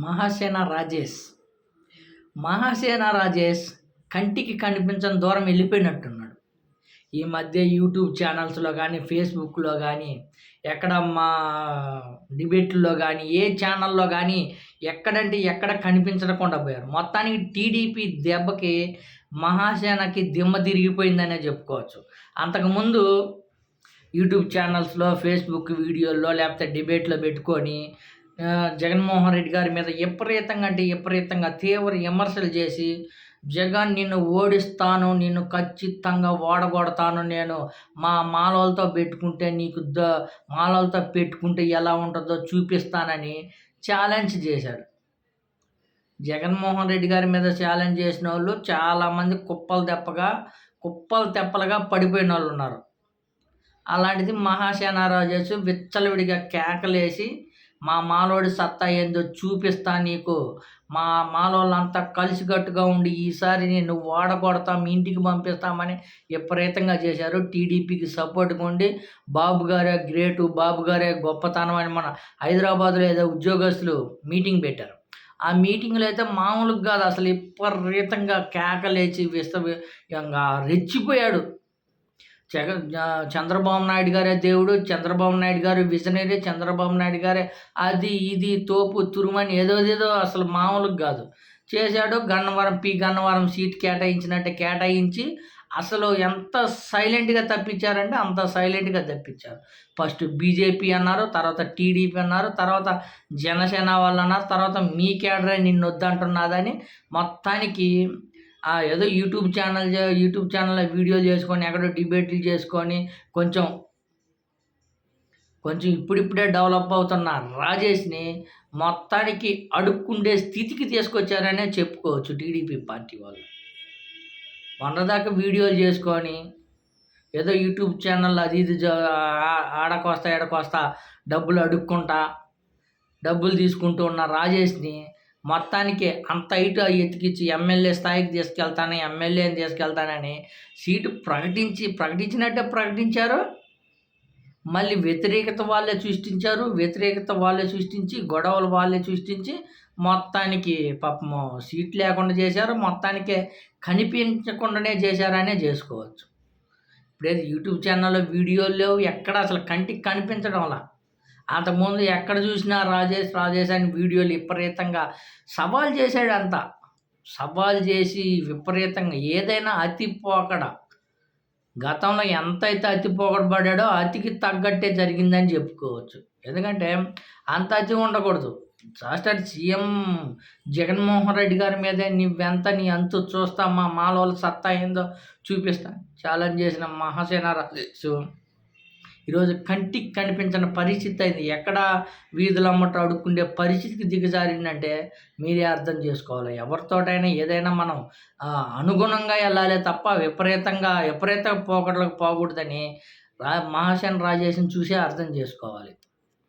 మహాసేన రాజేష్. మహాసేన రాజేష్ కంటికి కనిపించని దూరం వెళ్ళిపోయినట్టున్నాడు. ఈ మధ్య యూట్యూబ్ ఛానల్స్లో కానీ ఫేస్బుక్లో కానీ ఎక్కడ మా డిబేట్లో కానీ ఏ ఛానల్లో కానీ ఎక్కడంటే ఎక్కడ కనిపించకుండా పోయారు. మొత్తానికి టీడీపీ దెబ్బకి మహాసేనకి దిమ్మ తిరిగిపోయిందనే చెప్పుకోవచ్చు. అంతకుముందు యూట్యూబ్ ఛానల్స్లో ఫేస్బుక్ వీడియోల్లో లేకపోతే డిబేట్లో పెట్టుకొని జగన్మోహన్ రెడ్డి గారి మీద విపరీతంగా అంటే విపరీతంగా తీవ్ర విమర్శలు చేసి జగన్ నిన్ను ఓడిస్తాను నిన్ను ఖచ్చితంగా ఓడగొడతాను నేను మా మాలలతో పెట్టుకుంటే నీకు ద మాలలతో పెట్టుకుంటే ఎలా ఉంటుందో చూపిస్తానని ఛాలెంజ్ చేశాడు. జగన్మోహన్ రెడ్డి గారి మీద ఛాలెంజ్ చేసిన వాళ్ళు చాలామంది కుప్పలు తెప్పగా కుప్పలు తెప్పలుగా పడిపోయిన వాళ్ళు ఉన్నారు. అలాంటిది మహాసేనారావు చేసి విచ్చలవిడిగా కేకలేసి మా మాలోడి సత్తా ఏందో చూపిస్తా నీకు. మా మాలోళ్ళంతా కలిసికట్టుగా ఉండి ఈసారి నేను ఓడగొడతా మీ ఇంటికి పంపిస్తామని విపరీతంగా చేశారు. టీడీపీకి సపోర్ట్గా ఉండి బాబు గారే గ్రేటు బాబు గారే గొప్పతనం అని మన హైదరాబాద్లో ఏదో ఉద్యోగస్తులు మీటింగ్ పెట్టారు. ఆ మీటింగ్లో అయితే మామూలుగా కాదు అసలు విపరీతంగా కేకలేచి విస్త రెచ్చిపోయాడు. జగన్ చంద్రబాబు నాయుడు గారే దేవుడు చంద్రబాబు నాయుడు గారు విజనరీ చంద్రబాబు నాయుడు గారే అది ఇది తోపు తురుమని ఏదోదేదో అసలు మామూలుగా కాదు. చేశాడు గన్నవరం పి గన్నవరం సీట్ కేటాయించినట్టే కేటాయించి అసలు ఎంత సైలెంట్గా తప్పించారంటే అంత సైలెంట్గా తప్పించారు. ఫస్ట్ బీజేపీ అన్నారు తర్వాత టీడీపీ అన్నారు తర్వాత జనసేన వాళ్ళు అన్నారు తర్వాత మీ కేడరే నిన్ను వద్దంటున్నదని మొత్తానికి ఏదో యూట్యూబ్ ఛానల్ యూట్యూబ్ ఛానల్లో వీడియోలు చేసుకొని ఎక్కడో డిబేట్లు చేసుకొని కొంచెం కొంచెం ఇప్పుడిప్పుడే డెవలప్ అవుతున్న రాజేష్ని మొత్తానికి అడుక్కుండే స్థితికి తీసుకొచ్చారనే చెప్పుకోవచ్చు టీడీపీ పార్టీ వాళ్ళు. మొన్నదాకా వీడియోలు చేసుకొని ఏదో యూట్యూబ్ ఛానల్ అది ఇది ఆడకొస్తా ఎడకొస్తా డబ్బులు అడుక్కుంటా డబ్బులు తీసుకుంటూ ఉన్న రాజేష్ని మొత్తానికి అంత ఇటు ఎతికిచ్చి ఎమ్మెల్యే స్థాయికి తీసుకెళ్తాను ఎమ్మెల్యేని తీసుకెళ్తానని సీటు ప్రకటించి ప్రకటించినట్టే ప్రకటించారు. మళ్ళీ వ్యతిరేకత వాళ్ళే సృష్టించారు. వ్యతిరేకత వాళ్ళే సృష్టించి గొడవలు వాళ్ళే సృష్టించి మొత్తానికి పాపము సీట్ లేకుండా చేశారు. మొత్తానికే కనిపించకుండానే చేశారనే చేసుకోవచ్చు. ఇప్పుడేది యూట్యూబ్ ఛానల్లో వీడియోలు లేవు. ఎక్కడ అసలు కంటికి కనిపించడం అలా అంతకుముందు ఎక్కడ చూసినా రాజేష్ రాజేష్ అని వీడియోలు విపరీతంగా సవాల్ చేశాడు అంతా సవాల్ చేసి విపరీతంగా ఏదైనా అతి పోకడ. గతంలో ఎంత అయితే అతి పోకడబడ్డాడో అతికి తగ్గట్టే జరిగిందని చెప్పుకోవచ్చు. ఎందుకంటే అంత అతి ఉండకూడదు. జస్ట్ అది సీఎం జగన్మోహన్ రెడ్డి గారి మీదే నువ్వెంత నీ అంతు చూస్తా మా మాలోళ్ళ సత్తా ఏందో చూపిస్తా. ఛాలెంజ్ చేసిన మహాసేన రాజేష్ ఈరోజు కంటికి కనిపించిన పరిస్థితి అయింది. ఎక్కడ వీధులు అమ్మట అడుక్కుండే పరిస్థితికి దిగజారిందంటే మీరే అర్థం చేసుకోవాలి. ఎవరితోటైనా ఏదైనా మనం అనుగుణంగా వెళ్ళాలి తప్ప విపరీతంగా విపరీత పోకట్లకు పోకూడదని రా మహాసేన రాజేషన్ చూసే అర్థం చేసుకోవాలి.